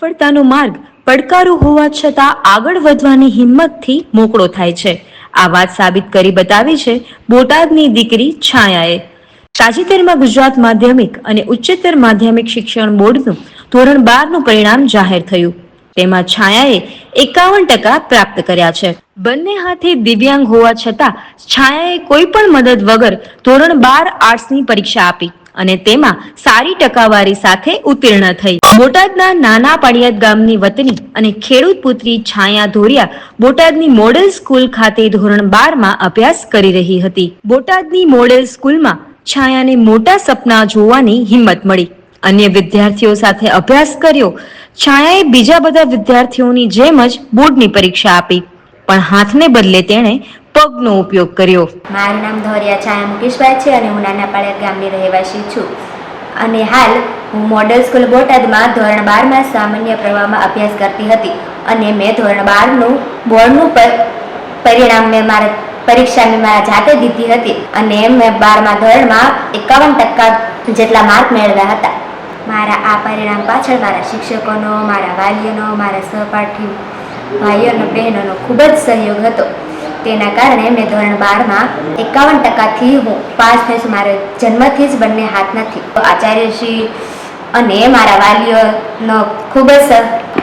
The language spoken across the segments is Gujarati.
સફળતાનો માર્ગ પડકારો હોવા છતાં આગળ વધવાની હિંમતથી મોકળો થાય છે. આ વાત સાબિત કરી બતાવી છે બોટાદની દીકરી છાયાએ. તાજેતરમાં ગુજરાત માધ્યમિક અને ઉચ્ચતર માધ્યમિક શિક્ષણ બોર્ડનું ધોરણ બારનું પરિણામ જાહેર થયું. તેમાં છાયાએ એકાવન ટકા પ્રાપ્ત કર્યા છે. બંને હાથે દિવ્યાંગ હોવા છતાં છાયાએ કોઈ પણ મદદ વગર ધોરણ બાર આર્ટ્સની પરીક્ષા આપી. અને તેમાં સારી ટકાવારી સાથે ઉત્તીર્ણ થઈ. બોટાદના નાના પાડિયાદ ગામની વતની અને ખેડૂત પુત્રી છાયા ધોરિયા બોટાદની મોડેલ સ્કૂલ ખાતે ધોરણ બારમાં અભ્યાસ કરી રહી હતી. બોટાદની મોડેલ સ્કૂલમાં છાયાને મોટા સપના જોવાની હિંમત મળી. અન્ય વિદ્યાર્થીઓ સાથે અભ્યાસ કર્યો. છાયાએ બીજા બધા વિદ્યાર્થીઓની જેમ જ બોર્ડની પરીક્ષા આપી. પણ હાથને બદલે તેણે પગનો ઉપયોગ કર્યો. મારું નામ ધોરિયા છાયા મુકેશભાઈ છે અને હું નાના પાળિયાદ ગામની રહેવાસી છું. અને હાલ હું મોડલ સ્કૂલ બોટાદમાં ધોરણ બારમાં સામાન્ય પ્રવાહમાં અભ્યાસ કરતી હતી. અને મેં ધોરણ બારનું બોર્ડનું પરિણામ મેં મારા, પરીક્ષા મેં મારા જાતે દીધી હતી. અને મેં બારમા ધોરણમાં એકાવન ટકા જેટલા માર્ક મેળવ્યા હતા. મારા આ પરિણામ પાછળ મારા શિક્ષકોનો, મારા વાલીઓનો, મારા સહપાઠી ભાઈઓનો, બહેનોનો ખૂબ જ સહયોગ હતો. તેના કારણે મેં ધોરણ બારમાં એકાવન ટકાથી હું પાસ થઈશ. મારે જન્મથી જ બંને હાથ નથી. આચાર્યશ્રી અને મારા વાલીઓનો ખૂબ જ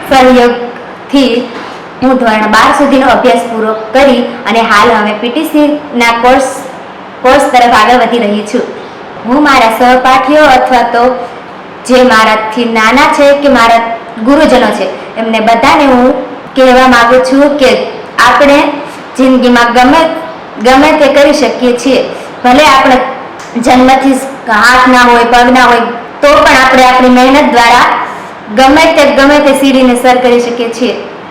સહયોગથી હું ધોરણ બાર સુધીનો અભ્યાસ પૂરો કરી અને હાલ હવે પીટીસીના કોર્સ કોર્સ તરફ આગળ વધી રહી છું. હું મારા સહપાઠીઓ અથવા તો જે મારાથી નાના છે કે મારા ગુરુજનો છે, એમને બધાને હું કહેવા માગું છું કે આપણે જિંદગીમાં ગમે ગમે તે કરી શકીએ છીએ. ભલે આપણે જન્મથી હાથ ના હોય, પગ ના હોય, તો પણ આપણે આપણી મહેનત દ્વારા ગમે તે ગમે તે સીડીને સર કરી શકીએ છીએ.